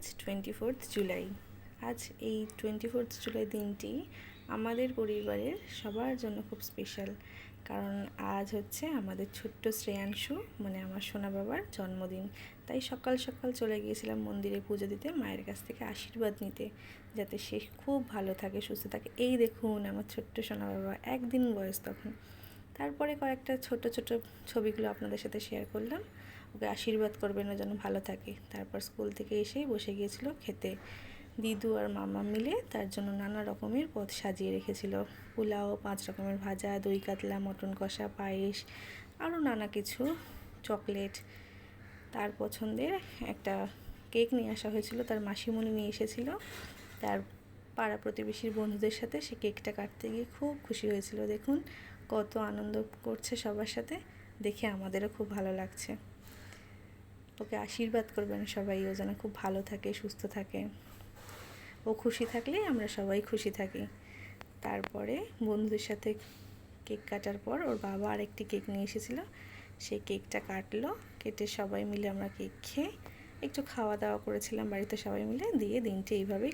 আজ twenty fourth July আজ এই টোয়েন্টি ফোর্থ জুলাই দিনটি আমাদের পরিবারের সবার জন্য খুব স্পেশাল কারণ আজ হচ্ছে আমাদের ছোট্ট শ্রেয়াংশু মানে আমার সোনা বাবার জন্মদিন। তাই সকাল সকাল চলে গিয়েছিলাম মন্দিরে পুজো দিতে মায়ের কাছ থেকে আশীর্বাদ নিতে, যাতে সে খুব ভালো থাকে, সুস্থ থাকে। এই দেখুন আমার ছোট্ট সোনা বাবা, একদিন বয়স তখন। তারপরে কয়েকটা ছোট ছোট ছবিগুলো আপনাদের সাথে শেয়ার করলাম। ওকে আশীর্বাদ করবেন ও যেন ভালো থাকে। তারপর স্কুল থেকে এসেই বসে গিয়েছিল খেতে। দিদু আর মামা মিলে তার জন্য নানা রকমের পদ সাজিয়ে রেখেছিল। পোলাও, পাঁচ রকমের ভাজা, দই কাতলা, মটন কষা, পায়েস, আরও নানা কিছু, চকলেট। তার পছন্দের একটা কেক নিয়ে আসা হয়েছিল। তার মাসিমণি নিয়ে এসেছিল। তার পাড়া প্রতিবেশীর বন্ধুদের সাথে সে কেকটা কাটতে গিয়ে খুব খুশি হয়েছিল। দেখুন কত আনন্দ করছে সবার সাথে, দেখে আমাদেরও খুব ভালো লাগছে। ওকে আশীর্বাদ করবেন সবাই, ও যেন খুব ভালো থাকে, সুস্থ থাকে। ও খুশি থাকলেই আমরা সবাই খুশি থাকি। তারপরে বন্ধুদের সাথে কেক কাটার পর ওর বাবা আরেকটি কেক নিয়ে এসেছিল। সেই কেকটা কাটলো, কেটে সবাই মিলে আমরা কেক খেয়ে একটু খাওয়া দাওয়া করেছিলাম বাড়িতে সবাই মিলে, দিয়ে দিনটি এইভাবেই